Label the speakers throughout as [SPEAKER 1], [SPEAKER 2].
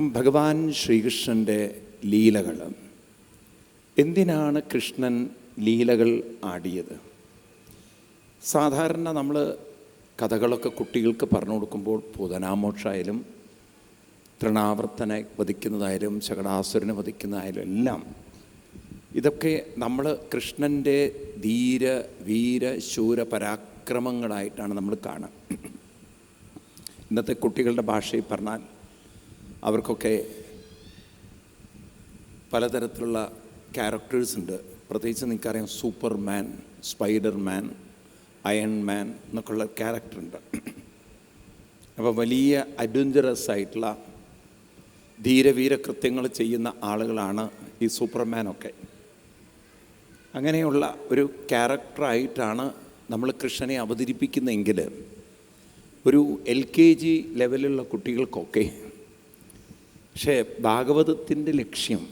[SPEAKER 1] ഭഗവാൻ ശ്രീകൃഷ്ണന്റെ ലീലകൾ. എന്തിനാണ് കൃഷ്ണൻ ലീലകൾ ആടിയത്? സാധാരണ നമ്മൾ കഥകളൊക്കെ കുട്ടികൾക്ക് പറഞ്ഞു കൊടുക്കുമ്പോൾ പൂതനാമോക്ഷായാലും തൃണാവർത്തനെ വധിക്കുന്നതായാലും ശകടാസുരനെ വധിക്കുന്നതായാലും എല്ലാം ഇതൊക്കെ നമ്മൾ കൃഷ്ണന്റെ ധീര വീര ശൂര പരാക്രമങ്ങളായിട്ടാണ് നമ്മൾ കാണുക. ഇന്നത്തെ കുട്ടികളുടെ ഭാഷയിൽ പറഞ്ഞാൽ അവർക്കൊക്കെ പലതരത്തിലുള്ള ക്യാരക്ടേഴ്സ് ഉണ്ട്. പ്രത്യേകിച്ച് നിങ്ങൾക്കറിയാം സൂപ്പർമാൻ സ്പൈഡർമാൻ അയൺമാൻ എന്നൊക്കെയുള്ള ക്യാരക്ടറുണ്ട് അപ്പോൾ വലിയ അഡ്വഞ്ചറസ് ആയിട്ടുള്ള ധീരവീര കൃത്യങ്ങൾ ചെയ്യുന്ന ആളുകളാണ് ഈ സൂപ്പർമാനൊക്കെ അങ്ങനെയുള്ള ഒരു ക്യാരക്ടറായിട്ടാണ് നമ്മൾ കൃഷ്ണനെ അവതരിപ്പിക്കുന്നതെങ്കിൽ ഒരു എൽ കെ ജി ലെവലുള്ള കുട്ടികൾക്കൊക്കെ പക്ഷേ ഭാഗവതത്തിന്റെ ലക്ഷ്യം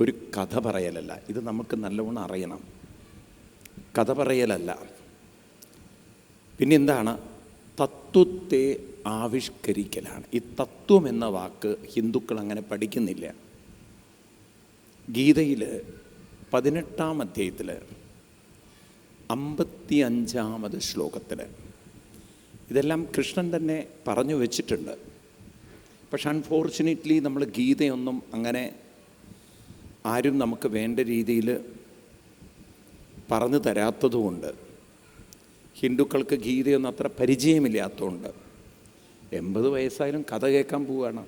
[SPEAKER 1] ഒരു കഥ പറയലല്ല. ഇത് നമുക്ക് നല്ലവണ്ണം അറിയണം. കഥ പറയലല്ല. പിന്നെ എന്താണ് തത്വത്തെ ആവിഷ്കരിക്കലാണ്. ഈ തത്വം എന്ന വാക്ക് ഹിന്ദുക്കൾ അങ്ങനെ പഠിക്കുന്നില്ല. ഗീതയിൽ പതിനെട്ടാം അധ്യായത്തിൽ അമ്പത്തി അഞ്ചാമത് ശ്ലോകത്തിൽ ഇതെല്ലാം കൃഷ്ണൻ തന്നെ പറഞ്ഞു വെച്ചിട്ടുണ്ട്. പക്ഷെ അൺഫോർച്ചുനേറ്റ്ലി നമ്മൾ ഗീതയൊന്നും അങ്ങനെ ആരും നമുക്ക് വേണ്ട രീതിയിൽ പറഞ്ഞു തരാത്തതുകൊണ്ട് ഹിന്ദുക്കൾക്ക് ഗീതയൊന്നും അത്ര പരിചയമില്ലാത്തതുകൊണ്ട് എൺപത് വയസ്സായാലും കഥ കേൾക്കാൻ പോവുകയാണ്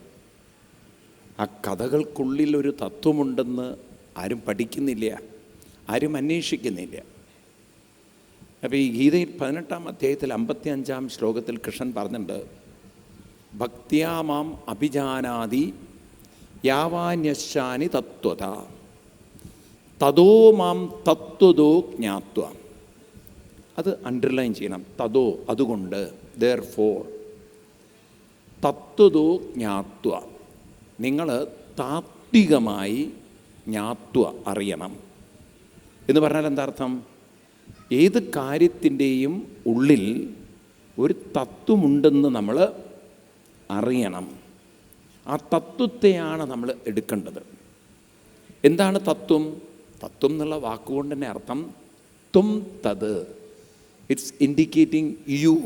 [SPEAKER 1] ആ കഥകൾക്കുള്ളിൽ ഒരു തത്വമുണ്ടെന്ന് ആരും പഠിക്കുന്നില്ല ആരും അന്വേഷിക്കുന്നില്ല. അപ്പോൾ ഈ ഗീതയിൽ പതിനെട്ടാം അധ്യായത്തിൽ അമ്പത്തി അഞ്ചാം ശ്ലോകത്തിൽ കൃഷ്ണൻ പറഞ്ഞിട്ടുണ്ട് ഭക്തിയാമാം അഭിജാനാതി യാവാന്യശാനി തത്വത. തതോ മാം തത്വതോ ജ്ഞാത്വ. അത് അണ്ടർലൈൻ ചെയ്യണം. തതോ അതുകൊണ്ട് ദർ ഫോർ തത്വതോ ജ്ഞാത്വ. നിങ്ങൾ താത്വികമായി ജ്ഞാത്വ അറിയണം. എന്ന് പറഞ്ഞാൽ എന്താ അർത്ഥം ഏത് കാര്യത്തിന്റെയും ഉള്ളിൽ ഒരു തത്വമുണ്ടെന്ന് നമ്മൾ അറിയണം. ആ തത്വത്തെയാണ് നമ്മൾ എടുക്കേണ്ടത്. എന്താണ് തത്വം? തത്വം എന്നുള്ള വാക്കുകൊണ്ട് തന്നെ അർത്ഥം ത്വം തത്. ഇറ്റ്സ് ഇൻഡിക്കേറ്റിംഗ് യു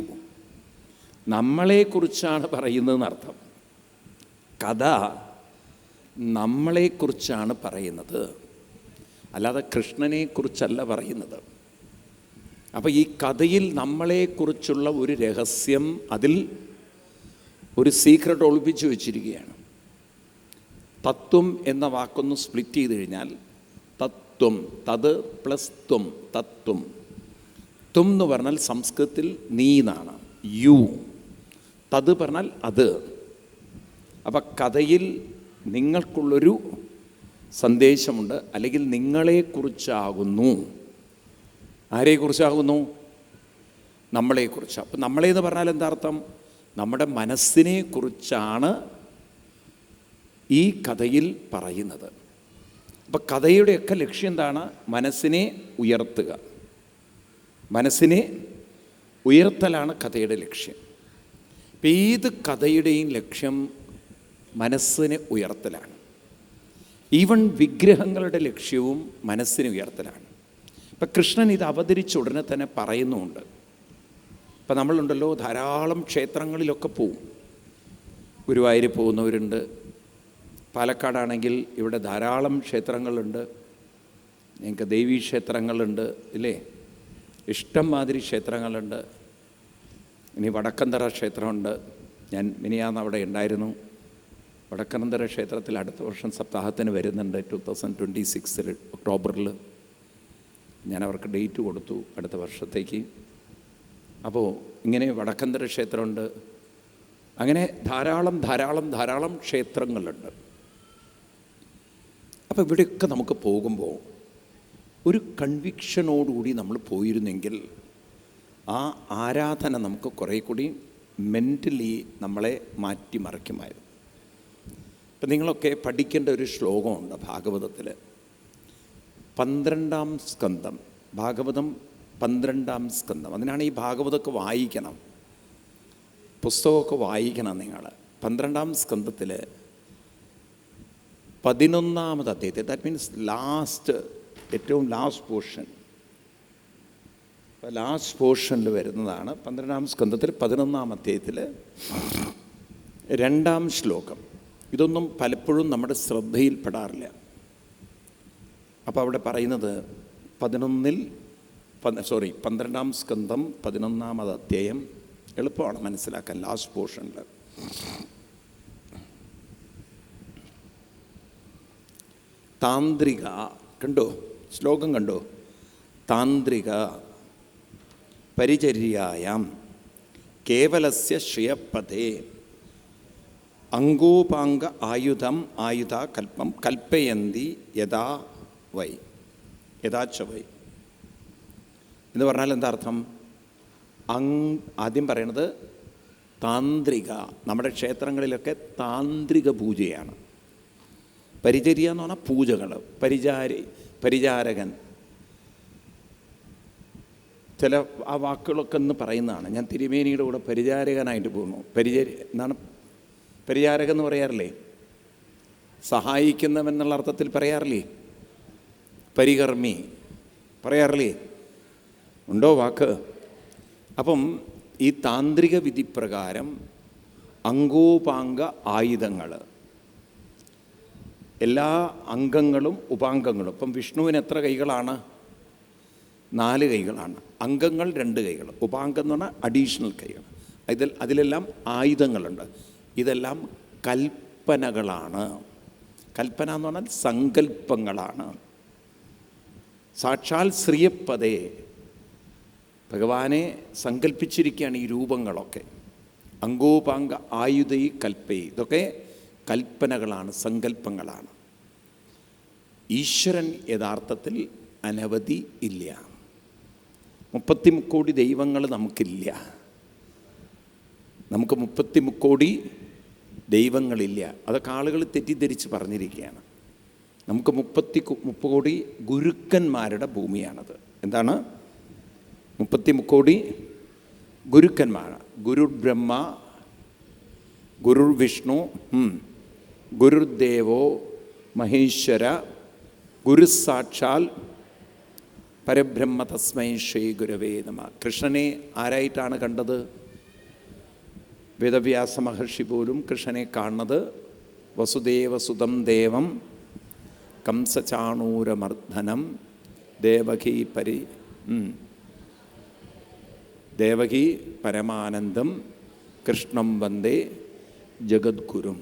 [SPEAKER 1] നമ്മളെക്കുറിച്ചാണ് പറയുന്നതെന്ന് അർത്ഥം. കഥ നമ്മളെക്കുറിച്ചാണ് പറയുന്നത്. അല്ലാതെ കൃഷ്ണനെക്കുറിച്ചല്ല പറയുന്നത്. അപ്പോൾ ഈ കഥയിൽ നമ്മളെക്കുറിച്ചുള്ള ഒരു രഹസ്യം അതിൽ ഒരു സീക്രട്ട് ഒളിപ്പിച്ചു വെച്ചിരിക്കുകയാണ്. തത്വം എന്ന വാക്കൊന്ന് സ്പ്ലിറ്റ് ചെയ്ത് കഴിഞ്ഞാൽ തത്വം തത് പ്ലസ് ത്വം തത്വം. ത്വം എന്ന് പറഞ്ഞാൽ സംസ്കൃതത്തിൽ നീ എന്നാണ്. യു. തത് പറഞ്ഞാൽ അത്. അപ്പം കഥയിൽ നിങ്ങൾക്കുള്ളൊരു സന്ദേശമുണ്ട്. അല്ലെങ്കിൽ നിങ്ങളെക്കുറിച്ചാകുന്നു. ആരെക്കുറിച്ചാകുന്നു? നമ്മളെക്കുറിച്ച്. അപ്പം നമ്മളേന്ന് പറഞ്ഞാൽ എന്താ അർത്ഥം നമ്മുടെ മനസ്സിനെ കുറിച്ചാണ് ഈ കഥയിൽ പറയുന്നത്. അപ്പം കഥയുടെയൊക്കെ ലക്ഷ്യം എന്താണ്? മനസ്സിനെ ഉയർത്തുക. മനസ്സിനെ ഉയർത്തലാണ് കഥയുടെ ലക്ഷ്യം. ഇപ്പം ഏത് കഥയുടെയും ലക്ഷ്യം മനസ്സിനെ ഉയർത്തലാണ്. ഈവൺ വിഗ്രഹങ്ങളുടെ ലക്ഷ്യവും മനസ്സിനെ ഉയർത്തലാണ്. ഇപ്പം കൃഷ്ണൻ ഇത് അവതരിച്ച ഉടനെ തന്നെ പറയുന്നുമുണ്ട്. ഇപ്പം നമ്മളുണ്ടല്ലോ ധാരാളം ക്ഷേത്രങ്ങളിലൊക്കെ പോവും. ഗുരുവായൂർ പോകുന്നവരുണ്ട്. പാലക്കാടാണെങ്കിൽ ഇവിടെ ധാരാളം ക്ഷേത്രങ്ങളുണ്ട്. ഞങ്ങൾക്ക് ദേവീ ക്ഷേത്രങ്ങളുണ്ട് ഇല്ലേ? ഇഷ്ടം മാതിരി ക്ഷേത്രങ്ങളുണ്ട്. ഇനി വടക്കന്തറ ക്ഷേത്രമുണ്ട്. ഞാൻ മിനിയാന്ന് അവിടെ ഉണ്ടായിരുന്നു. വടക്കനന്തര ക്ഷേത്രത്തിൽ അടുത്ത വർഷം സപ്താഹത്തിന് വരുന്നുണ്ട് ടു തൗസൻഡ് ട്വന്റി സിക്സിൽ ഒക്ടോബറിൽ ഞാൻ അവർക്ക് ഡേറ്റ് കൊടുത്തു അടുത്ത വർഷത്തേക്ക്. അപ്പോൾ ഇങ്ങനെ വടക്കന്തര ക്ഷേത്രമുണ്ട്. അങ്ങനെ ധാരാളം ധാരാളം ധാരാളം ക്ഷേത്രങ്ങളുണ്ട്. അപ്പോൾ ഇവിടെയൊക്കെ നമുക്ക് പോകുമ്പോൾ ഒരു കൺവിക്ഷനോടുകൂടി നമ്മൾ പോയിരുന്നെങ്കിൽ ആ ആരാധന നമുക്ക് കുറേ കൂടി മെന്റലി നമ്മളെ മാറ്റിമറിക്കുമായിരുന്നു ഇപ്പം നിങ്ങളൊക്കെ പഠിക്കേണ്ട ഒരു ശ്ലോകമുണ്ട് ഭാഗവതത്തിൽ പന്ത്രണ്ടാം സ്കന്ധം. ഭാഗവതം പന്ത്രണ്ടാം സ്കന്ധം. അതിനാണ് ഈ ഭാഗവതമൊക്കെ വായിക്കണം. പുസ്തകമൊക്കെ വായിക്കണം നിങ്ങൾ. പന്ത്രണ്ടാം സ്കന്ധത്തിൽ പതിനൊന്നാമത് അദ്ദേഹത്തെ ദാറ്റ് മീൻസ് ലാസ്റ്റ് ഏറ്റവും ലാസ്റ്റ് പോർഷൻ ലാസ്റ്റ് പോർഷനിൽ വരുന്നതാണ് പന്ത്രണ്ടാം സ്കന്ധത്തിൽ പതിനൊന്നാം അധ്യായത്തിൽ രണ്ടാം ശ്ലോകം. ഇതൊന്നും പലപ്പോഴും നമ്മുടെ ശ്രദ്ധയിൽപ്പെടാറില്ല. അപ്പോൾ അവിടെ പറയുന്നത് പതിനൊന്നിൽ സോറി പന്ത്രണ്ടാം സ്കന്ധം പതിനൊന്നാമത് അധ്യായം. എളുപ്പമാണ് മനസ്സിലാക്കാൻ ലാസ്റ്റ് പോർഷനിൽ താന്ത്രിക കണ്ടോ? ശ്ലോകം കണ്ടോ? താന്ത്രിക പരിചര്യായാം. കേവലസ്യ ശ്രയപ്പതേ അങ്കോപാംഗ ആയുധം ആയുധ കൽപ്പം കൽപ്പയന്തി യഥാ വൈ. യഥാച്ച വൈ. എന്ന് പറഞ്ഞാൽ എന്താ അർത്ഥം? അങ് ആദ്യം പറയണത് താന്ത്രിക. നമ്മുടെ ക്ഷേത്രങ്ങളിലൊക്കെ താന്ത്രിക പൂജയാണ്. പരിചര്യ എന്ന് പറഞ്ഞാൽ പൂജകൾ പരിചാരി പരിചാരകൻ. ചില ആ വാക്കുകളൊക്കെ ഒന്ന് പറയുന്നതാണ്. ഞാൻ തിരുമേനിയുടെ കൂടെ പരിചാരകനായിട്ട് പോകുന്നു. പരിചരി എന്നാണ് പരിചാരകൻ എന്ന് പറയാറില്ലേ? സഹായിക്കുന്നവൻ എന്നുള്ള അർത്ഥത്തിൽ പറയാറില്ലേ? പരികർമ്മി. പറയാറില്ലേ? ഉണ്ടോ വാക്ക്? അപ്പം ഈ താന്ത്രിക വിധിപ്രകാരം അംഗോപാംഗ ആയുധങ്ങൾ എല്ലാ അംഗങ്ങളും ഉപാംഗങ്ങളും. ഇപ്പം വിഷ്ണുവിന് എത്ര കൈകളാണ്? നാല് കൈകളാണ്. അംഗങ്ങൾ രണ്ട് കൈകൾ. ഉപാംഗം എന്ന് പറഞ്ഞാൽ അഡീഷണൽ കൈകൾ. ഇതിൽ അതിലെല്ലാം ആയുധങ്ങളുണ്ട്. ഇതെല്ലാം കൽപ്പനകളാണ്. കൽപ്പന എന്ന് പറഞ്ഞാൽ സങ്കല്പങ്ങളാണ് സാക്ഷാൽ ശ്രീയപ്പതേ ഭഗവാനെ സങ്കല്പിച്ചിരിക്കുകയാണ് ഈ രൂപങ്ങളൊക്കെ. അങ്കോപാംഗ ആയുധൈ കൽപ്പൈ. ഇതൊക്കെ കൽപ്പനകളാണ് സങ്കല്പങ്ങളാണ് ഈശ്വരൻ യഥാർത്ഥത്തിൽ അനവധി ഇല്ല. മുപ്പത്തി മുക്കോടി ദൈവങ്ങൾ നമുക്കില്ല. നമുക്ക് മുപ്പത്തി മുക്കോടി ദൈവങ്ങളില്ല. അതൊക്കെ ആളുകൾ തെറ്റിദ്ധരിച്ച് പറഞ്ഞിരിക്കുകയാണ്. നമുക്ക് മുപ്പത്തി കോടി ഗുരുക്കന്മാരുടെ ഭൂമിയാണത്. എന്താണ്? മുപ്പത്തി കോടി ഗുരുക്കന്മാർ ഗുരു ബ്രഹ്മ ഗുരു വിഷ്ണു ഗുരുദേവോ മഹേശ്വര ഗുരുസാക്ഷാൽ പരബ്രഹ്മ തസ്മൈ ശ്രീ ഗുരവേ നമ കൃഷ്ണനെ ആരായിട്ടാണ് കണ്ടത് വേദവ്യാസ മഹർഷി പോലും കൃഷ്ണനെ കാണുന്നത് വസുദേവസുതം ദേവം കംസചാണൂരമർദ്ദനം ദേവകീ പരി. ദേവകി പരമാനന്ദം കൃഷ്ണം വന്ദേ ജഗദ്ഗുരും.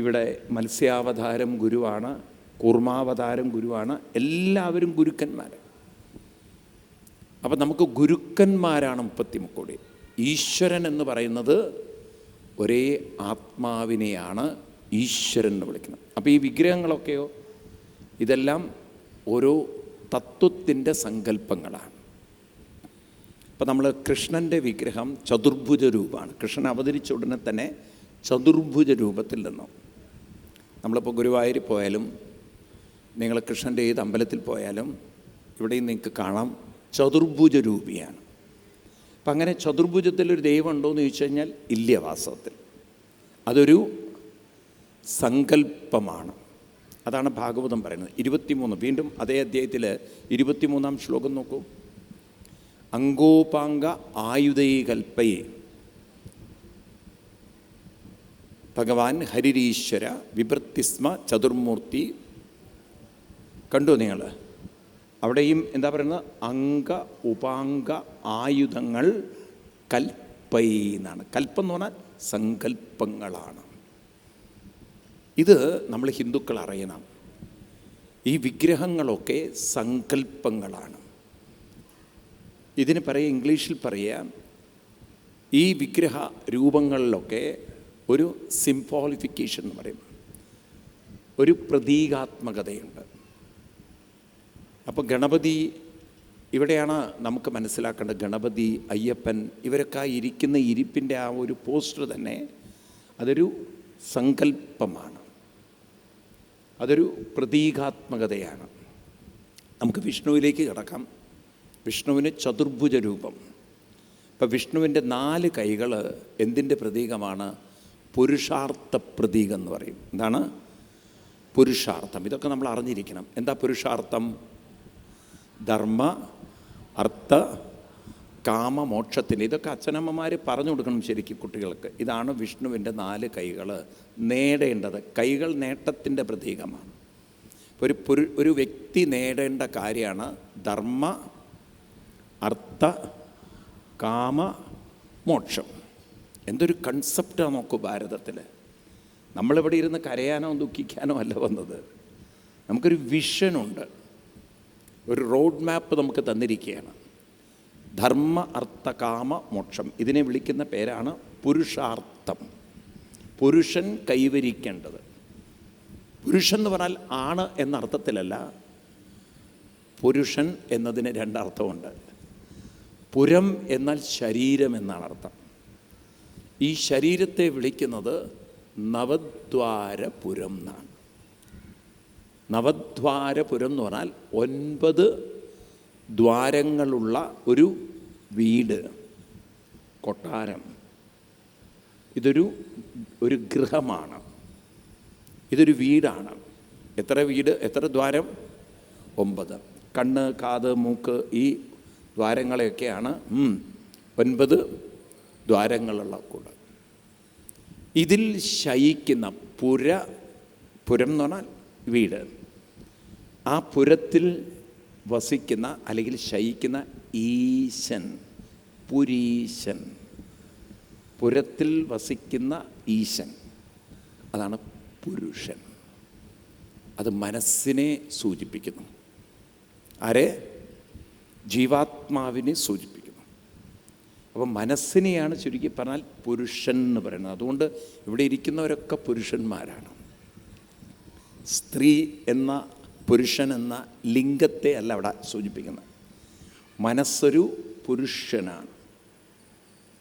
[SPEAKER 1] ഇവിടെ മത്സ്യാവതാരം ഗുരുവാണ് കൂർമാവതാരം ഗുരുവാണ് എല്ലാവരും ഗുരുക്കന്മാർ അപ്പം നമുക്ക് ഗുരുക്കന്മാരാണ് മുപ്പത്തി മുക്കോടി ഈശ്വരൻ എന്ന് പറയുന്നത് ഒരേ ആത്മാവിനെയാണ് ഈശ്വരൻ എന്ന് വിളിക്കുന്നത്. അപ്പോൾ ഈ വിഗ്രഹങ്ങളൊക്കെയോ ഇതെല്ലാം ഓരോ തത്വത്തിന്റെ സങ്കല്പങ്ങളാണ്. അപ്പോൾ നമ്മൾ കൃഷ്ണന്റെ വിഗ്രഹം ചതുർഭുജ രൂപമാണ്. കൃഷ്ണൻ അവതരിച്ച ഉടനെ തന്നെ ചതുർഭുജ രൂപത്തിൽ നിന്നും. നമ്മളിപ്പോൾ ഗുരുവായൂർ പോയാലും നിങ്ങൾ കൃഷ്ണന്റെ ഏത് അമ്പലത്തിൽ പോയാലും ഇവിടെയും നിങ്ങൾക്ക് കാണാം ചതുർഭുജ രൂപിയാണ്. അപ്പം അങ്ങനെ ചതുർഭുജത്തിലൊരു ദൈവം ഉണ്ടോ എന്ന് ചോദിച്ചു കഴിഞ്ഞാൽ ഇല്ല വാസ്തവത്തിൽ. അതൊരു സങ്കല്പമാണ്. അതാണ് ഭാഗവതം പറയുന്നത്. ഇരുപത്തിമൂന്ന്. വീണ്ടും അതേ അധ്യായത്തിൽ ഇരുപത്തിമൂന്നാം ശ്ലോകം നോക്കൂ. അങ്കോപാംഗ ആയുധൈകൽപ്പയെ. ഭഗവാൻ ഹരിരീശ്വര വിഭൃത്തിസ്മ ചതുർമൂർത്തി. കണ്ടു നിങ്ങൾ? അവിടെയും എന്താ പറയുന്നത്? അംഗ ഉപാംഗ ആയുധങ്ങൾ കൽപ്പൈ എന്നാണ് കൽപ്പം എന്ന് പറഞ്ഞാൽ സങ്കല്പങ്ങളാണ് ഇത് നമ്മൾ ഹിന്ദുക്കൾ അറിയണം. ഈ വിഗ്രഹങ്ങളൊക്കെ സങ്കല്പങ്ങളാണ് ഇതിന് പറയുക ഇംഗ്ലീഷിൽ പറയുക ഈ വിഗ്രഹ രൂപങ്ങളിലൊക്കെ ഒരു സിംഫോളിഫിക്കേഷൻ എന്ന് പറയും. ഒരു പ്രതീകാത്മകതയുണ്ട്. അപ്പോൾ ഗണപതി ഇവിടെയാണ് നമുക്ക് മനസ്സിലാക്കേണ്ടത്. ഗണപതി അയ്യപ്പൻ ഇവരൊക്കെ ഇരിക്കുന്ന ഇരിപ്പിന്റെ ആ ഒരു പോസ്റ്റർ തന്നെ അതൊരു സങ്കല്പമാണ്. അതൊരു പ്രതീകാത്മകതയാണ്. നമുക്ക് വിഷ്ണുവിലേക്ക് കിടക്കാം. വിഷ്ണുവിന് ചതുർഭുജ രൂപം ഇപ്പം വിഷ്ണുവിന്റെ നാല് കൈകൾ എന്തിന്റെ പ്രതീകമാണ്? പുരുഷാർത്ഥ പ്രതീകം എന്ന് പറയും. എന്താണ്? പുരുഷാർത്ഥം. ഇതൊക്കെ നമ്മൾ അറിഞ്ഞിരിക്കണം. എന്താ പുരുഷാർത്ഥം? ധർമ്മ അർത്ഥ കാമ മോക്ഷത്തിന്. ഇതൊക്കെ അച്ഛനമ്മമാർ പറഞ്ഞു കൊടുക്കണം ശരിക്കും കുട്ടികൾക്ക്. ഇതാണ് വിഷ്ണുവിന്റെ നാല് കൈകൾ നേടേണ്ടത്. കൈകൾ നേട്ടത്തിന്റെ പ്രതീകമാണ്. ഒരു ഒരു വ്യക്തി നേടേണ്ട കാര്യമാണ് ധർമ്മ അർത്ഥ കാമ മോക്ഷം. എന്തൊരു കൺസെപ്റ്റാണ് നോക്കൂ ഭാരതത്തിൽ നമ്മളിവിടെ ഇരുന്ന് കരയാനോ ദുഃഖിക്കാനോ അല്ല വന്നത്. നമുക്കൊരു വിഷനുണ്ട് ഒരു റോഡ് മാപ്പ് നമുക്ക് തന്നിരിക്കുകയാണ്. ധർമ്മ അർത്ഥ കാമ മോക്ഷം. ഇതിനെ വിളിക്കുന്ന പേരാണ് പുരുഷാർത്ഥം. പുരുഷൻ കൈവരിക്കേണ്ടത്. പുരുഷൻ എന്ന് പറഞ്ഞാൽ ആണ് എന്ന അർത്ഥത്തിലല്ല പുരുഷൻ എന്നതിന് രണ്ടർത്ഥമുണ്ട് പുരം എന്നാൽ ശരീരം എന്നാണ് അർത്ഥം. ഈ ശരീരത്തെ വിളിക്കുന്നത് നവദ്വാരപുരം എന്നാണ്. നവദ്വാരപുരം എന്ന് പറഞ്ഞാൽ ഒൻപത് ദ്വാരങ്ങളുള്ള ഒരു വീട് കൊട്ടാരം. ഇതൊരു ഒരു ഗൃഹമാണ്. ഇതൊരു വീടാണ്. എത്ര വീട്? എത്ര ദ്വാരം? ഒമ്പത്. കണ്ണ് കാത് മൂക്ക് ഈ ദ്വാരങ്ങളെയൊക്കെയാണ് ഒൻപത് ദ്വാരങ്ങളുള്ള കൂട്. ഇതിൽ ശയിക്കുന്ന പുര പുരം എന്ന് പറഞ്ഞാൽ വീട്. ആ പുരത്തിൽ വസിക്കുന്ന അല്ലെങ്കിൽ ശയിക്കുന്ന ഈശൻ പുരീശൻ. പുരത്തിൽ വസിക്കുന്ന ഈശൻ അതാണ് പുരുഷൻ. അത് മനസ്സിനെ സൂചിപ്പിക്കുന്നു. ആരെ? ജീവാത്മാവിനെ സൂചിപ്പിക്കുന്നു. അപ്പം മനസ്സിനെയാണ് ചുരുക്കി പറഞ്ഞാൽ പുരുഷൻ എന്ന് പറയുന്നത്. അതുകൊണ്ട് ഇവിടെ ഇരിക്കുന്നവരൊക്കെ പുരുഷന്മാരാണ്. സ്ത്രീ എന്ന പുരുഷൻ എന്ന ലിംഗത്തെ അല്ല അവിടെ സൂചിപ്പിക്കുന്നത്. മനസ്സൊരു പുരുഷനാണ്.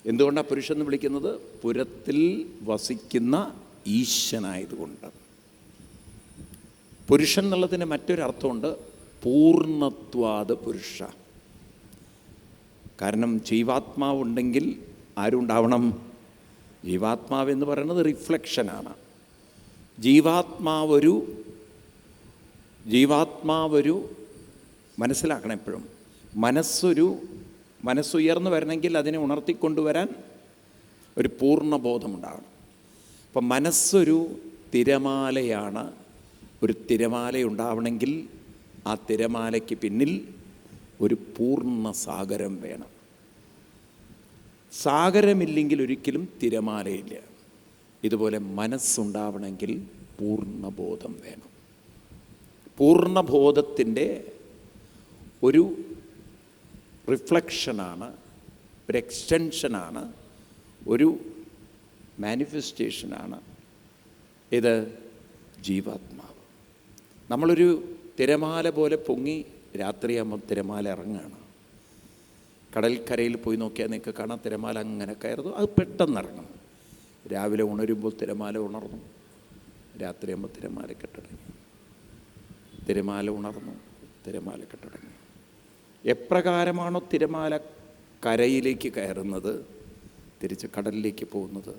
[SPEAKER 1] എന്തുകൊണ്ടാണ് പുരുഷൻ എന്ന് വിളിക്കുന്നത്? പുരത്തിൽ വസിക്കുന്ന ഈശനായതുകൊണ്ട് പുരുഷൻ എന്നുള്ളതിന് മറ്റൊരർത്ഥമുണ്ട്. പൂർണത്വാത് പുരുഷ. കാരണം ജീവാത്മാവുണ്ടെങ്കിൽ ആരുണ്ടാവണം? ജീവാത്മാവെന്ന് പറയുന്നത് റിഫ്ലക്ഷനാണ്. ജീവാത്മാവൊരു ജീവാത്മാവൊരു മനസ്സിലാക്കണം എപ്പോഴും. മനസ്സൊരു മനസ്സുയർന്നു വരണമെങ്കിൽ അതിനെ ഉണർത്തിക്കൊണ്ടുവരാൻ ഒരു പൂർണ പൂർണബോധമുണ്ടാകണം. അപ്പം മനസ്സൊരു തിരമാലയാണ്. ഒരു തിരമാല ഉണ്ടാവണമെങ്കിൽ ആ തിരമാലയ്ക്ക് പിന്നിൽ ഒരു പൂർണ സാഗരം വേണം. സാഗരമില്ലെങ്കിൽ ഒരിക്കലും തിരമാലയില്ല. ഇതുപോലെ മനസ്സുണ്ടാവണമെങ്കിൽ പൂർണബോധം വേണം. പൂർണബോധത്തിന്റെ ഒരു റിഫ്ലക്ഷനാണ് ഒരു എക്സ്റ്റൻഷനാണ് ഒരു മാനിഫെസ്റ്റേഷനാണ് ഇത് ജീവാത്മാവ്. നമ്മളൊരു തിരമാല പോലെ പൊങ്ങി രാത്രിയാകുമ്പോൾ തിരമാല ഇറങ്ങുകയാണ് കടൽക്കരയിൽ പോയി നോക്കിയാൽ നിങ്ങൾക്ക് കാണാം തിരമാല അങ്ങനെ കയറുന്നു. അത് പെട്ടെന്ന് ഇറങ്ങും. രാവിലെ ഉണരുമ്പോൾ തിരമാല ഉണർന്നു. രാത്രിയാകുമ്പോൾ തിരമാല കെട്ടടങ്ങി. തിരമാല ഉണർന്നു. തിരമാല കെട്ടടങ്ങി. എപ്രകാരമാണോ തിരമാല കരയിലേക്ക് കയറുന്നത്? തിരിച്ച് കടലിലേക്ക് പോകുന്നത്.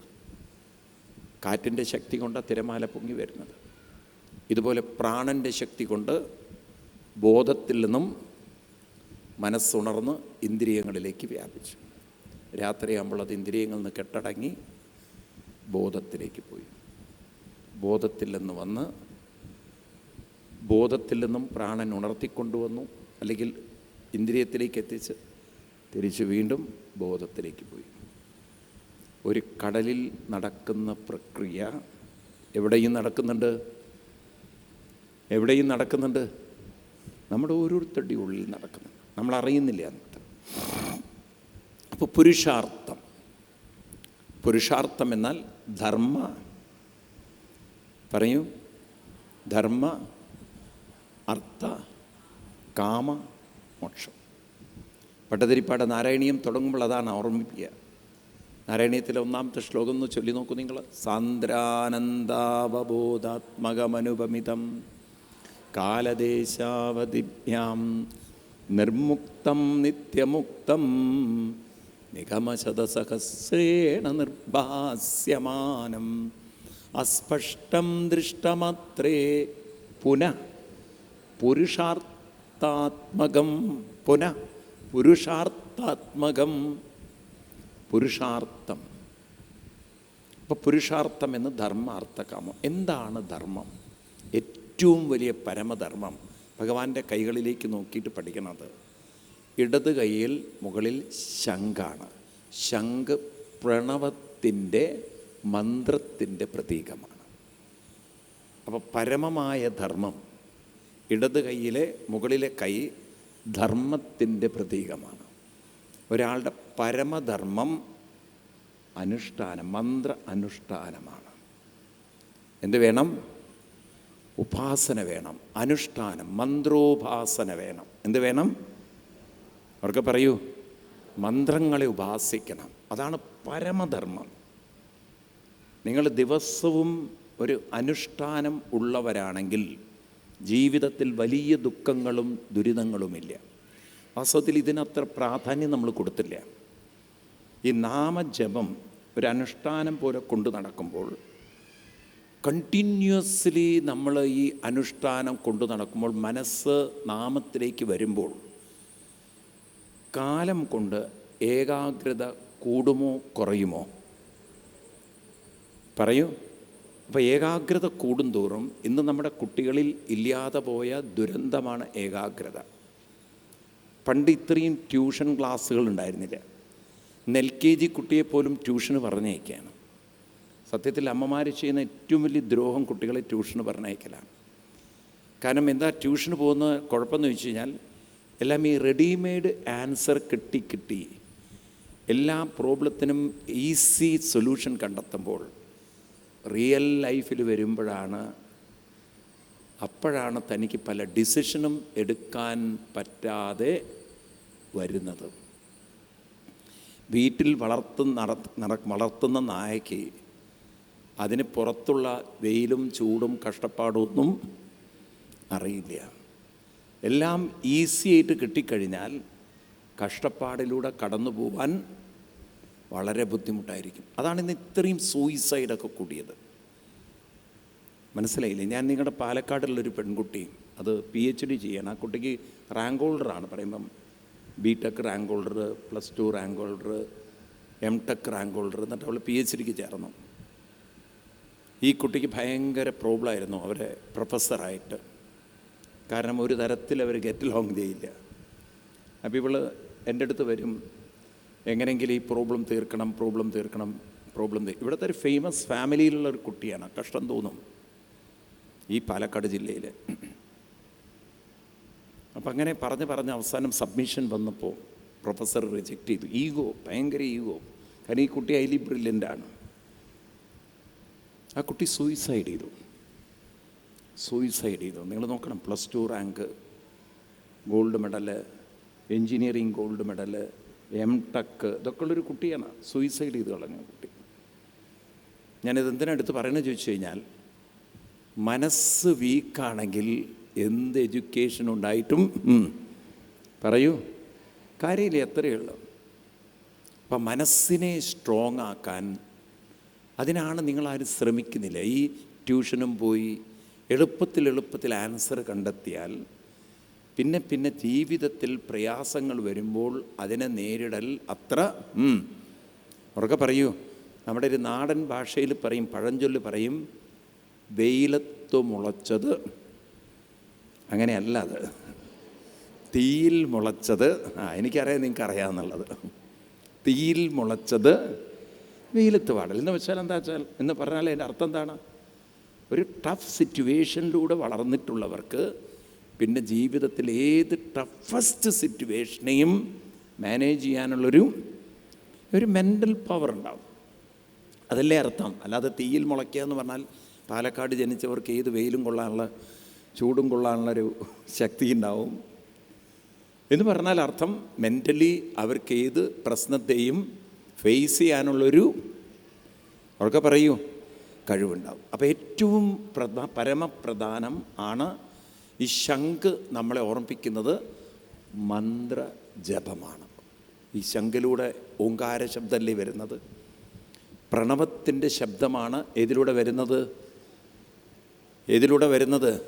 [SPEAKER 1] കാറ്റിന്റെ ശക്തി കൊണ്ട് തിരമാല പൊങ്ങി വരുന്നത്. ഇതുപോലെ പ്രാണന്റെ ശക്തി കൊണ്ട് ബോധത്തിൽ നിന്നും മനസ്സുണർന്ന് ഇന്ദ്രിയങ്ങളിലേക്ക് വ്യാപിച്ചു. രാത്രിയാകുമ്പോൾ അത് ഇന്ദ്രിയങ്ങളിൽ നിന്ന് കെട്ടടങ്ങി ബോധത്തിലേക്ക് പോയി. ബോധത്തിൽ നിന്ന് വന്ന് ബോധത്തിൽ നിന്നും പ്രാണൻ ഉണർത്തിക്കൊണ്ടുവന്നു അല്ലെങ്കിൽ ഇന്ദ്രിയത്തിലേക്ക് എത്തിച്ച് തിരിച്ച് വീണ്ടും ബോധത്തിലേക്ക് പോയി. ഒരു കടലിൽ നടക്കുന്ന പ്രക്രിയ എവിടെയും നടക്കുന്നുണ്ട്? എവിടെയും നടക്കുന്നുണ്ട്? നമ്മുടെ ഓരോരുത്തരുടെ ഉള്ളിൽ നടക്കുന്നു നമ്മൾ അറിയുന്നില്ല അപ്പോൾ പുരുഷാർത്ഥം. പുരുഷാർത്ഥം എന്നാൽ ധർമ്മ. പറയൂ. ധർമ്മ അർത്ഥ കാമ മോക്ഷം. പട്ടതിരിപ്പാട് നാരായണീയം തുടങ്ങുമ്പോൾ അതാണ് ഓർമ്മിപ്പിക്കുക. നാരായണീയത്തിലെ ഒന്നാമത്തെ ശ്ലോകം എന്ന് ചൊല്ലി നോക്കൂ നിങ്ങൾ. സാന്ദ്രാനന്ദാവബോധാത്മകമനുപമിതം. കാലദേശാവധിഭ്യാം നിർമുക്തം നിത്യമുക്തം നിഗമശതസഹസ്രേണ നിർഭാസ്യമാനം അസ്പഷ്ടം ദൃഷ്ടമത്രേ പുന പുരുഷാർത്ഥാത്മകം പുന പുരുഷാർത്ഥാത്മകം പുരുഷാർത്ഥം. അപ്പോൾ പുരുഷാർത്ഥം എന്ന് ധർമാർത്ഥകാമം. എന്താണ് ധർമ്മം? ഏറ്റവും വലിയ പരമധർമ്മം ഭഗവാന്റെ കൈകളിലേക്ക് നോക്കിയിട്ട് പഠിക്കണത് ഇടത് കൈയിൽ മുകളിൽ ശംഖാണ്. ശംഖ് പ്രണവത്തിന്റെ മന്ത്രത്തിന്റെ പ്രതീകമാണ്. അപ്പോൾ പരമമായ ധർമ്മം ഇടത് കൈയിലെ മുകളിലെ കൈ ധർമ്മത്തിന്റെ പ്രതീകമാണ്. ഒരാളുടെ പരമധർമ്മം അനുഷ്ഠാനം മന്ത്ര അനുഷ്ഠാനമാണ്. എന്ത് വേണം? ഉപാസന വേണം അനുഷ്ഠാനം മന്ത്രോപാസന വേണം. എന്ത് വേണം? അവർക്ക് പറയൂ മന്ത്രങ്ങളെ ഉപാസിക്കണം. അതാണ് പരമധർമ്മം. നിങ്ങൾ ദിവസവും ഒരു അനുഷ്ഠാനം ഉള്ളവരാണെങ്കിൽ ജീവിതത്തിൽ വലിയ ദുഃഖങ്ങളും ദുരിതങ്ങളുമില്ല. വാസ്തവത്തിൽ ഇതിനത്ര പ്രാധാന്യം നമ്മൾ കൊടുത്തില്ല. ഈ നാമജപം ഒരു അനുഷ്ഠാനം പോലെ കൊണ്ടു നടക്കുമ്പോൾ കണ്ടിന്യൂസ്ലി നമ്മൾ ഈ അനുഷ്ഠാനം കൊണ്ടു നടക്കുമ്പോൾ മനസ്സ് നാമത്തിലേക്ക് വരുമ്പോൾ കാലം കൊണ്ട് ഏകാഗ്രത കൂടുമോ കുറയുമോ? പറയൂ. അപ്പോൾ ഏകാഗ്രത കൂടുന്തോറും ഇന്ന് നമ്മുടെ കുട്ടികളിൽ ഇല്ലാതെ പോയ ദുരന്തമാണ് ഏകാഗ്രത. പണ്ട് ഇത്രയും ട്യൂഷൻ ക്ലാസ്സുകൾ ഉണ്ടായിരുന്നില്ല. നെൽ കെ ജി കുട്ടിയെ പോലും ട്യൂഷന് പറഞ്ഞയക്കുകയാണ്. സത്യത്തിൽ അമ്മമാർ ചെയ്യുന്ന ഏറ്റവും വലിയ ദ്രോഹം കുട്ടികളെ ട്യൂഷന് പറഞ്ഞയക്കലാണ്. കാരണം എന്താ ട്യൂഷന് പോകുന്ന കുഴപ്പമെന്ന് വെച്ച് കഴിഞ്ഞാൽ എല്ലാം ഈ റെഡിമെയ്ഡ് ആൻസർ കിട്ടി കിട്ടി എല്ലാ പ്രോബ്ലത്തിനും ഈസി സൊല്യൂഷൻ കണ്ടെത്തുമ്പോൾ റിയൽ ലൈഫിൽ വരുമ്പോഴാണ് അപ്പോഴാണ് തനിക്ക് പല ഡിസിഷനും എടുക്കാൻ പറ്റാതെ വരുന്നത്. വീട്ടിൽ വളർത്തുന്ന വളർത്തുന്ന നായയ്ക്ക് അതിന് പുറത്തുള്ള വെയിലും ചൂടും കഷ്ടപ്പാടൊന്നും അറിയില്ല. എല്ലാം ഈസി ആയിട്ട് കിട്ടിക്കഴിഞ്ഞാൽ കഷ്ടപ്പാടിലൂടെ കടന്നു പോവാൻ വളരെ ബുദ്ധിമുട്ടായിരിക്കും. അതാണ് ഇന്ന് ഇത്രയും സൂയിസൈഡൊക്കെ കൂടിയത്. മനസ്സിലായില്ലേ? ഞാൻ നിങ്ങളുടെ പാലക്കാടുള്ളൊരു പെൺകുട്ടി അത് പി എച്ച് ഡി ചെയ്യണം. ആ കുട്ടിക്ക് റാങ്ക് ഹോൾഡറാണ് പറയുമ്പം B tech rank holder plus two rank holder M tech rank holder എന്നിട്ട് അവൾ പി എച്ച് ഡിക്ക് ചേർന്നു. ഈ കുട്ടിക്ക് ഭയങ്കര പ്രോബ്ലമായിരുന്നു അവരെ പ്രൊഫസറായിട്ട് കാരണം ഒരു തരത്തിൽ അവർ ഗെറ്റ് ലോങ് ചെയ്യില്ല. അപ്പോൾ ഇവൾ എന്റെ അടുത്ത് വരും. എങ്ങനെയെങ്കിലും ഈ പ്രോബ്ലം തീർക്കണം പ്രോബ്ലം തീർക്കണം പ്രോബ്ലം തീർ ഇവിടുത്തെ ഒരു ഫേമസ് ഫാമിലിയിലുള്ള ഒരു കുട്ടിയാണ്. കഷ്ടം തോന്നും. ഈ പാലക്കാട് ജില്ലയിൽ അപ്പം അങ്ങനെ പറഞ്ഞ് പറഞ്ഞ് അവസാനം സബ്മിഷൻ വന്നപ്പോൾ പ്രൊഫസർ റിജക്റ്റ് ചെയ്തു. ഈഗോ ഭയങ്കര ഈഗോ കാരണം ഈ കുട്ടി ഹൈലി ബ്രില്യന്റാണ് ആ കുട്ടി സൂയിസൈഡ് ചെയ്തു. സൂയിസൈഡ് ചെയ്തു. നിങ്ങൾ നോക്കണം plus two rank gold medal engineering gold medal M tech ഇതൊക്കെ ഉള്ളൊരു കുട്ടിയാണ്. സൂയിസൈഡ് ചെയ്ത് കളഞ്ഞ കുട്ടി. ഞാനിത് എന്തിനാ എടുത്ത് പറയണമെന്ന് ചോദിച്ചു കഴിഞ്ഞാൽ മനസ്സ് വീക്കാണെങ്കിൽ എന്ത് എഡ്യൂക്കേഷൻ ഉണ്ടായിട്ടും പറയൂ. കാര്യമില്ല എത്രയേ ഉള്ളൂ. അപ്പം മനസ്സിനെ സ്ട്രോങ് ആക്കാൻ അതിനാണ് നിങ്ങളാരും ശ്രമിക്കുന്നില്ല. ഈ ട്യൂഷനും പോയി എളുപ്പത്തിൽ എളുപ്പത്തിൽ ആൻസർ കണ്ടെത്തിയാൽ പിന്നെ പിന്നെ ജീവിതത്തിൽ പ്രയാസങ്ങൾ വരുമ്പോൾ അതിനെ നേരിടൽ അത്ര ഉറക്കെ പറയൂ. നമ്മുടെ ഒരു നാടൻ ഭാഷയിൽ പറയും പഴഞ്ചൊല്ല് പറയും വെയിലത്ത് മുളച്ചത്. അങ്ങനെയല്ല അത്. തീയിൽ മുളച്ചത്. ആ എനിക്കറിയാം നിങ്ങൾക്കറിയാമെന്നുള്ളത്. തീയിൽ മുളച്ചത് വെയിലത്ത് പാടില്ല എന്ന് വെച്ചാൽ എന്താ വെച്ചാൽ എന്ന് പറഞ്ഞാൽ അതിന്റെ അർത്ഥം എന്താണ്? ഒരു ടഫ് സിറ്റുവേഷനിലൂടെ വളർന്നിട്ടുള്ളവർക്ക് പിന്നെ ജീവിതത്തിൽ ഏത് ടഫസ്റ്റ് സിറ്റുവേഷനെയും മാനേജ് ചെയ്യാനുള്ളൊരു ഒരു മെന്റൽ പവർ ഉണ്ടാവും. അതല്ലേ അർത്ഥം? അല്ലാതെ തീയിൽ മുളയ്ക്കുക എന്ന് പറഞ്ഞാൽ പാലക്കാട് ജനിച്ചവർക്ക് ഏത് വെയിലും കൊള്ളാനുള്ള ചൂടും കൊള്ളാനുള്ളൊരു ശക്തി ഉണ്ടാവും. എന്ന് പറഞ്ഞാൽ അർത്ഥം മെന്റലി അവർക്ക് ഏത് പ്രശ്നത്തെയും ഫേസ് ചെയ്യാനുള്ളൊരു അവർക്ക് പറയൂ കഴിവുണ്ടാവും. അപ്പോൾ ഏറ്റവും പ്രധാ പരമപ്രധാനം ആണ് ഈ ശംഖ് നമ്മളെ ഓർമ്മിപ്പിക്കുന്നത് മന്ത്രജപമാണ്. ഈ ശംഖിലൂടെ ഓങ്കാര ശബ്ദമല്ലേ വരുന്നത്? പ്രണവത്തിന്റെ ശബ്ദമാണ് ഏതിലൂടെ വരുന്നത്? ഏതിലൂടെ വരുന്നത്?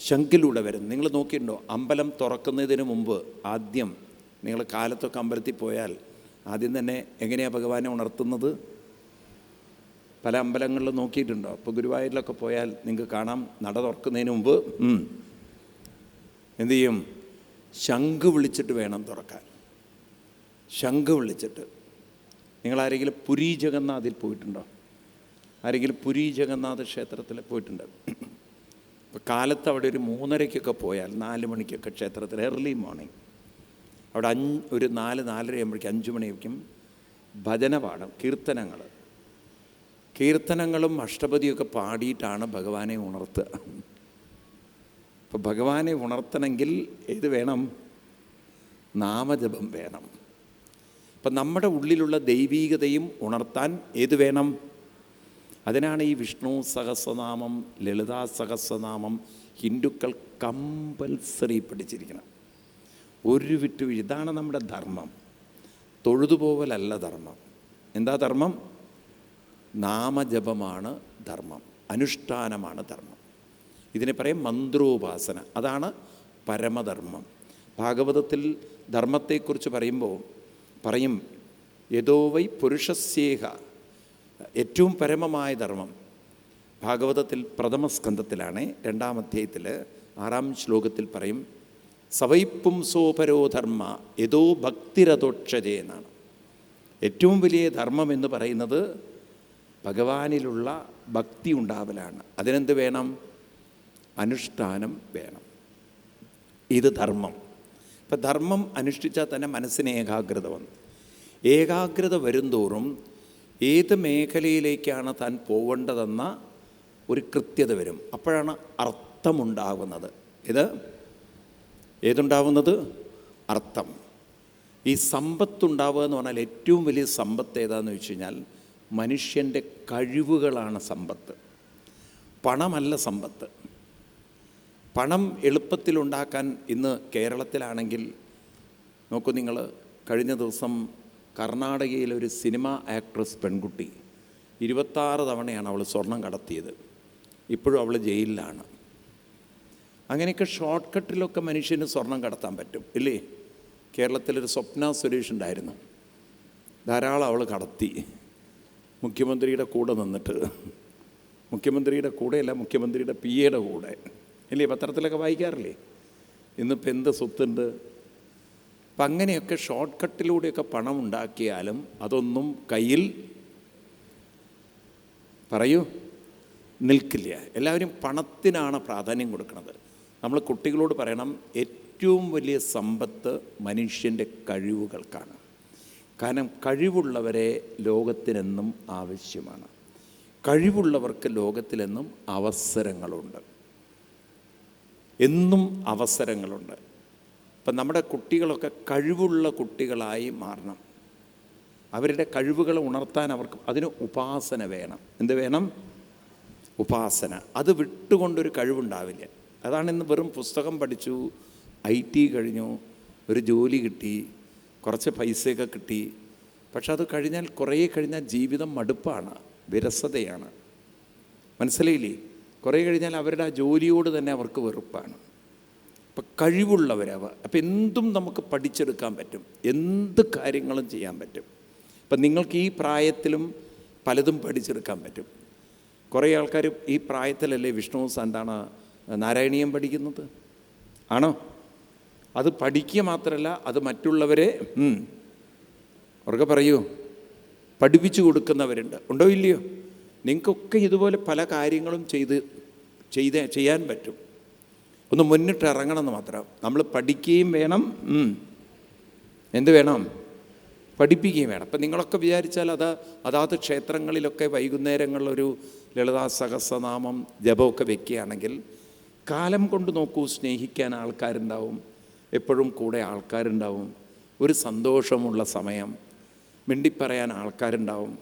[SPEAKER 1] ശംഖിലൂടെ വരുന്നത്. നിങ്ങൾ നോക്കിയിട്ടുണ്ടോ? അമ്പലം തുറക്കുന്നതിന് മുമ്പ് ആദ്യം നിങ്ങൾ കാലത്തൊക്കെ അമ്പലത്തിൽ പോയാൽ ആദ്യം തന്നെ എങ്ങനെയാണ് ഭഗവാനെ ഉണർത്തുന്നത്? പല അമ്പലങ്ങളിൽ നോക്കിയിട്ടുണ്ടോ? അപ്പോൾ ഗുരുവായൂരിലൊക്കെ പോയാൽ നിങ്ങൾക്ക് കാണാം നട തുറക്കുന്നതിന് മുമ്പ് എന്തു ചെയ്യും? ശംഖ് വിളിച്ചിട്ട് വേണം തുറക്കാൻ. ശംഖ് വിളിച്ചിട്ട്. നിങ്ങളാരെങ്കിലും പുരി ജഗന്നാഥിൽ പോയിട്ടുണ്ടോ? ആരെങ്കിലും പുരി ജഗന്നാഥ ക്ഷേത്രത്തിൽ പോയിട്ടുണ്ട്? അപ്പോൾ കാലത്ത് അവിടെ ഒരു മൂന്നരയ്ക്കൊക്കെ പോയാൽ നാല് മണിക്കൊക്കെ ക്ഷേത്രത്തിൽ എർലി മോർണിംഗ് അവിടെ അഞ്ച് ഒരു നാല് നാലര ആകുമ്പോഴേക്കും അഞ്ച് മണിയായിരിക്കും ഭജന പാടും കീർത്തനങ്ങൾ. കീർത്തനങ്ങളും അഷ്ടപതിയൊക്കെ പാടിയിട്ടാണ് ഭഗവാനെ ഉണർത്തുക. അപ്പോൾ ഭഗവാനെ ഉണർത്തണമെങ്കിൽ ഏത് വേണം? നാമജപം വേണം. അപ്പം നമ്മുടെ ഉള്ളിലുള്ള ദൈവീകതയും ഉണർത്താൻ ഏത് വേണം? അതിനാണ് ഈ വിഷ്ണു സഹസ്രനാമം ലളിതാ സഹസ്രനാമം ഹിന്ദുക്കൾ കമ്പൽസറി പഠിച്ചിരിക്കണം ഒരു വിട്ടു ഇതാണ് നമ്മുടെ ധർമ്മം. തൊഴുതുപോവലല്ല ധർമ്മം. എന്താ ധർമ്മം? നാമജപമാണ് ധർമ്മം. അനുഷ്ഠാനമാണ് ധർമ്മം. ഇതിനെ പറയും മന്ത്രോപാസന. അതാണ് പരമധർമ്മം. ഭാഗവതത്തിൽ ധർമ്മത്തെക്കുറിച്ച് പറയുമ്പോൾ പറയും യഥോ വൈ പുരുഷസ്യേഹ. ഏറ്റവും പരമമായ ധർമ്മം. ഭാഗവതത്തിൽ പ്രഥമസ്കന്ധത്തിലാണ് രണ്ടാം അധ്യായത്തിൽ ആറാം ശ്ലോകത്തിൽ പറയും സവൈപ്പും സോപരോ ധർമ്മ യഥോ ഭക്തിരതോക്ഷജേ എന്നാണ്. ഏറ്റവും വലിയ ധർമ്മം എന്ന് പറയുന്നത് ഭഗവാനിലുള്ള ഭക്തി ഉണ്ടാവലാണ്. അതിനെന്ത് വേണം? അനുഷ്ഠാനം വേണം. ഇത് ധർമ്മം. ഇപ്പം ധർമ്മം അനുഷ്ഠിച്ചാൽ തന്നെ മനസ്സിന് ഏകാഗ്രത വന്നു. ഏകാഗ്രത വരുംതോറും ഏത് മേഖലയിലേക്കാണ് താൻ പോവേണ്ടതെന്ന ഒരു കൃത്യത വരും. അപ്പോഴാണ് അർത്ഥമുണ്ടാകുന്നത് ഇത് ഏതുണ്ടാവുന്നത്? അർത്ഥം. ഈ സമ്പത്തുണ്ടാവുക എന്ന് പറഞ്ഞാൽ ഏറ്റവും വലിയ സമ്പത്ത് ഏതാണെന്ന് വെച്ച് കഴിഞ്ഞാൽ മനുഷ്യന്റെ കഴിവുകളാണ് സമ്പത്ത്. പണമല്ല സമ്പത്ത്. പണം എളുപ്പത്തിലുണ്ടാക്കാൻ ഇന്ന് കേരളത്തിലാണെങ്കിൽ നോക്കൂ നിങ്ങൾ കഴിഞ്ഞ ദിവസം കർണാടകയിലെ ഒരു സിനിമ ആക്ട്രസ് പെൺകുട്ടി ഇരുപത്താറ് തവണയാണ് അവൾ സ്വർണം കടത്തിയത്. ഇപ്പോഴും അവൾ ജയിലിലാണ്. അങ്ങനെയൊക്കെ ഷോർട്ട് കട്ടിലൊക്കെ മനുഷ്യന് സ്വർണം കടത്താൻ പറ്റും ഇല്ലേ? കേരളത്തിലൊരു സ്വപ്ന സുരേഷ് ഉണ്ടായിരുന്നു. ധാരാളം അവൾ കടത്തി. മുഖ്യമന്ത്രിയുടെ കൂടെ നിന്നിട്ട്. മുഖ്യമന്ത്രിയുടെ കൂടെയല്ല മുഖ്യമന്ത്രിയുടെ പി എയുടെ കൂടെ. ഇല്ലേ? പത്രത്തിലൊക്കെ വായിക്കാറില്ലേ? ഇന്നിപ്പോൾ എന്ത് സ്വത്തുണ്ട്? അപ്പം അങ്ങനെയൊക്കെ ഷോർട്ട് കട്ടിലൂടെയൊക്കെ പണം ഉണ്ടാക്കിയാലും അതൊന്നും കയ്യിൽ പറയൂ നിൽക്കില്ല. എല്ലാവരും പണത്തിനാണ് പ്രാധാന്യം കൊടുക്കുന്നത്. നമ്മൾ കുട്ടികളോട് പറയണം ഏറ്റവും വലിയ സമ്പത്ത് മനുഷ്യന്റെ കഴിവുകൾക്കാണ്. കാരണം കഴിവുള്ളവരെ ലോകത്തിനെന്നും ആവശ്യമാണ്. കഴിവുള്ളവർക്ക് ലോകത്തിലെന്നും അവസരങ്ങളുണ്ട്. എന്നും അവസരങ്ങളുണ്ട്. അപ്പം നമ്മുടെ കുട്ടികളൊക്കെ കഴിവുള്ള കുട്ടികളായി മാറണം. അവരുടെ കഴിവുകൾ ഉണർത്താൻ അവർക്ക് അതിന് ഉപാസന വേണം. എന്ത് വേണം? ഉപാസന. അത് വിട്ടുകൊണ്ടൊരു കഴിവുണ്ടാവില്ല. അതാണ് ഇന്ന് വെറും പുസ്തകം പഠിച്ചു ഐ ടി കഴിഞ്ഞു ഒരു ജോലി കിട്ടി കുറച്ച് പൈസയൊക്കെ കിട്ടി. പക്ഷെ അത് കഴിഞ്ഞാൽ കുറേ കഴിഞ്ഞാൽ ജീവിതം മടുപ്പാണ് വിരസതയാണ്. മനസ്സിലായില്ലേ? കുറേ കഴിഞ്ഞാൽ അവരുടെ ആ ജോലിയോട് തന്നെ അവർക്ക് വെറുപ്പാണ്. അപ്പം കഴിവുള്ളവരവ അപ്പം എന്തും നമുക്ക് പഠിച്ചെടുക്കാൻ പറ്റും. എന്ത് കാര്യങ്ങളും ചെയ്യാൻ പറ്റും. അപ്പം നിങ്ങൾക്ക് ഈ പ്രായത്തിലും പലതും പഠിച്ചെടുക്കാൻ പറ്റും. കുറേ ആൾക്കാർ ഈ പ്രായത്തിലല്ലേ വിഷ്ണു എന്താണ് നാരായണീയം പഠിക്കുന്നത്? ആണോ? അത് പഠിക്കുക മാത്രമല്ല അത് മറ്റുള്ളവരെ ഉറക്കെ പറയൂ പഠിപ്പിച്ചു കൊടുക്കുന്നവരുണ്ട്. ഉണ്ടോ ഇല്ലയോ? നിങ്ങൾക്കൊക്കെ ഇതുപോലെ പല കാര്യങ്ങളും ചെയ്ത് ചെയ്ത് ചെയ്യാൻ പറ്റും. ഒന്ന് മുന്നിട്ട് ഇറങ്ങണമെന്ന് മാത്രം. നമ്മൾ പഠിക്കുകയും വേണം. എന്ത് വേണം? പഠിപ്പിക്കുകയും വേണം. അപ്പം നിങ്ങളൊക്കെ വിചാരിച്ചാൽ അത് അതാത് ക്ഷേത്രങ്ങളിലൊക്കെ വൈകുന്നേരങ്ങളിലൊരു ലളിതാ സഹസ്രനാമം ജപമൊക്കെ വെക്കുകയാണെങ്കിൽ കാലം കൊണ്ട് നോക്കൂ സ്നേഹിക്കാൻ ആൾക്കാരുണ്ടാവും എപ്പോഴും കൂടെ ആൾക്കാരുണ്ടാവും. ഒരു സന്തോഷമുള്ള സമയം മിണ്ടിപ്പറയാൻ ആൾക്കാരുണ്ടാവും.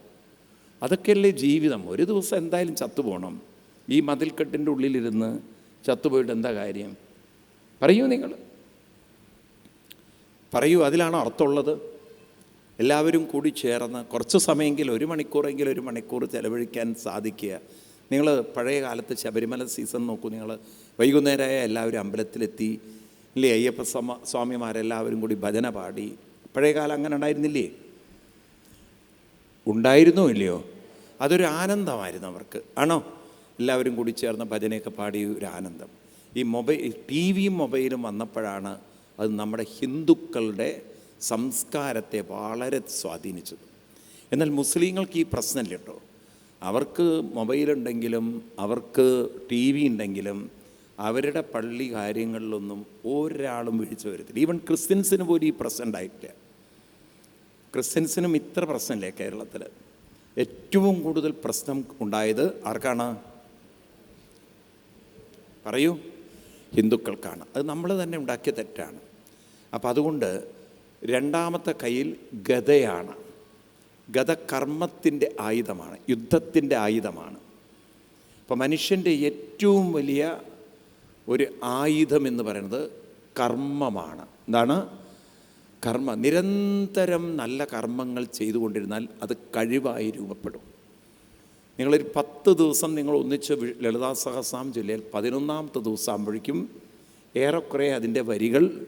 [SPEAKER 1] അതൊക്കെയല്ലേ ജീവിതം? ഒരു ദിവസം എന്തായാലും ചത്തുപോകണം ഈ മതിൽക്കെട്ടിന്റെ ഉള്ളിലിരുന്ന് ചത്തുപോയിട്ട് എന്താ കാര്യം? പറയൂ നിങ്ങൾ. പറയൂ അതിലാണോ അർത്ഥമുള്ളത്. എല്ലാവരും കൂടി ചേർന്ന് കുറച്ച് സമയമെങ്കിലും ഒരു മണിക്കൂറെങ്കിലും ഒരു മണിക്കൂർ ചിലവഴിക്കാൻ സാധിക്കുക. നിങ്ങൾ പഴയ കാലത്ത് ശബരിമല സീസൺ നോക്കൂ. നിങ്ങൾ വൈകുന്നേരമായ എല്ലാവരും അമ്പലത്തിലെത്തി ഇല്ലേ? അയ്യപ്പ സ്വാമ സ്വാമിമാരെല്ലാവരും കൂടി ഭജന പാടി. പഴയ കാലം അങ്ങനെ ഉണ്ടായിരുന്നില്ലേ? ഉണ്ടായിരുന്നോ ഇല്ലയോ? അതൊരു ആനന്ദമായിരുന്നു അവർക്ക്. ആണോ? എല്ലാവരും കൂടി ചേർന്ന് ഭജനയൊക്കെ പാടി ഒരു ആനന്ദം. ഈ മൊബൈൽ ടി വിയും മൊബൈലും വന്നപ്പോഴാണ് അത് നമ്മുടെ ഹിന്ദുക്കളുടെ സംസ്കാരത്തെ വളരെ സ്വാധീനിച്ചത്. എന്നാൽ മുസ്ലിങ്ങൾക്ക് ഈ പ്രശ്നമില്ല കേട്ടോ അവർക്ക് മൊബൈലുണ്ടെങ്കിലും അവർക്ക് ടി വി ഉണ്ടെങ്കിലും അവരുടെ പള്ളി കാര്യങ്ങളിലൊന്നും ഒരാളും വീഴ്ച വരുത്തില്ല. ഈവൻ ക്രിസ്ത്യൻസിന് പോലും ഈ പ്രശ്നം ആയിട്ടില്ല ക്രിസ്ത്യൻസിനും ഇത്ര പ്രശ്നമില്ലേ കേരളത്തിൽ ഏറ്റവും കൂടുതൽ പ്രശ്നം ഉണ്ടായത് ആർക്കാണ്? പറയൂ. ഹിന്ദുക്കൾക്കാണ്. അത് നമ്മൾ തന്നെ ഉണ്ടാക്കിയ തെറ്റാണ്. അപ്പം അതുകൊണ്ട് രണ്ടാമത്തെ കയ്യിൽ ഗതയാണ് ഗത കർമ്മത്തിന്റെ ആയുധമാണ് യുദ്ധത്തിന്റെ ആയുധമാണ്. അപ്പോൾ മനുഷ്യന്റെ ഏറ്റവും വലിയ ഒരു ആയുധം എന്ന് പറയുന്നത് കർമ്മമാണ്. എന്താണ്? കർമ്മ നിരന്തരം നല്ല കർമ്മങ്ങൾ ചെയ്തുകൊണ്ടിരുന്നാൽ അത് കഴിവായി രൂപപ്പെടും. നിങ്ങളൊരു പത്ത് ദിവസം നിങ്ങൾ ഒന്നിച്ച് ലളിതാ സഹസ്രാം ചൊല്ലിയാൽ പതിനൊന്നാമത്തെ ദിവസം ആകുമ്പോഴേക്കും ഏറെക്കുറെ അതിന്റെ വരികൾ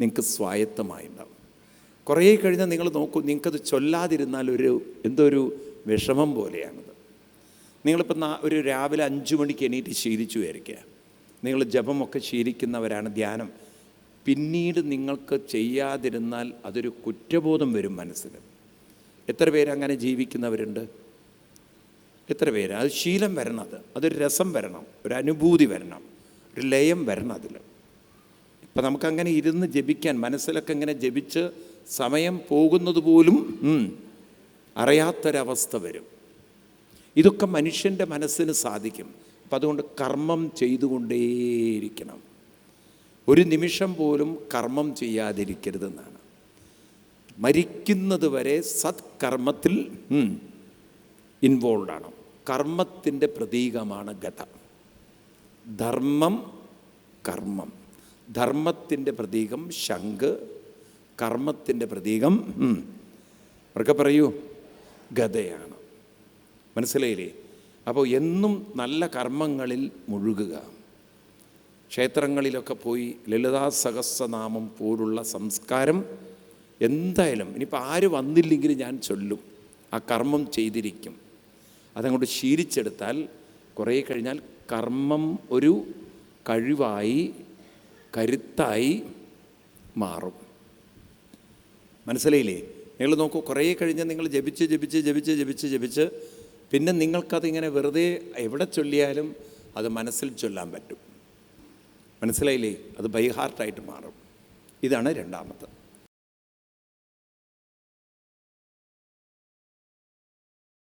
[SPEAKER 1] നിങ്ങൾക്ക് സ്വായത്തമായിട്ടുണ്ടാവും കുറേ കഴിഞ്ഞാൽ നിങ്ങൾ നോക്കൂ നിങ്ങൾക്കത് ചൊല്ലാതിരുന്നാൽ ഒരു എന്തോ ഒരു വിഷമം പോലെയാണത്. നിങ്ങളിപ്പോൾ ഒരു രാവിലെ അഞ്ച് മണിക്ക് എണീറ്റ് ശീലിച്ചു വിചാരിക്കുക നിങ്ങൾ ജപമൊക്കെ ശീലിക്കുന്നവരാണ് ധ്യാനം. പിന്നീട് നിങ്ങൾക്ക് ചെയ്യാതിരുന്നാൽ അതൊരു കുറ്റബോധം വരും മനസ്സിൽ എത്ര പേര് അങ്ങനെ ജീവിക്കുന്നവരുണ്ട്? എത്ര പേര്? അത് ശീലം വരണം അത്. അതൊരു രസം വരണം ഒരു അനുഭൂതി വരണം ഒരു ലയം വരണം അതിൽ. ഇപ്പം നമുക്കങ്ങനെ ഇരുന്ന് ജപിക്കാൻ മനസ്സിലൊക്കെ ഇങ്ങനെ ജപിച്ച് സമയം പോകുന്നത് പോലും അറിയാത്തൊരവസ്ഥ വരും. ഇതൊക്കെ മനുഷ്യന്റെ മനസ്സിന് സാധിക്കും. അപ്പം അതുകൊണ്ട് കർമ്മം ചെയ്തുകൊണ്ടേയിരിക്കണം. ഒരു നിമിഷം പോലും കർമ്മം ചെയ്യാതിരിക്കരുതെന്നാണ്. മരിക്കുന്നത് വരെ സത്കർമ്മത്തിൽ ഇൻവോൾവ് ആണ്. കർമ്മത്തിന്റെ പ്രതീകമാണ് ഗത. ധർമ്മം കർമ്മം. ധർമ്മത്തിന്റെ പ്രതീകം ശംഖ് കർമ്മത്തിന്റെ പ്രതീകം അവർക്ക് പറയൂ ഗതയാണ്. മനസ്സിലായില്ലേ? അപ്പോൾ എന്നും നല്ല കർമ്മങ്ങളിൽ മുഴുകുക. ക്ഷേത്രങ്ങളിലൊക്കെ പോയി ലളിതാ സഹസ്രനാമം പോലുള്ള സംസ്കാരം എന്തായാലും ഇനിയിപ്പോൾ ആര് വന്നില്ലെങ്കിലും ഞാൻ ചൊല്ലും. ആ കർമ്മം ചെയ്തിരിക്കും. അതങ്ങോട്ട് ശീലിച്ചെടുത്താൽ കുറേ കഴിഞ്ഞാൽ കർമ്മം ഒരു കഴിവായി കരുത്തായി മാറും. മനസ്സിലായില്ലേ? നിങ്ങൾ നോക്കൂ കുറേ കഴിഞ്ഞ് നിങ്ങൾ ജപിച്ച് ജപിച്ച് ജപിച്ച് ജപിച്ച് ജപിച്ച് പിന്നെ നിങ്ങൾക്കതിങ്ങനെ വെറുതെ എവിടെ ചൊല്ലിയാലും അത് മനസ്സിൽ ചൊല്ലാൻ പറ്റും. മനസ്സിലായില്ലേ? അത് ബൈ ഹാർട്ടായിട്ട് മാറും. ഇതാണ് രണ്ടാമത്തെ.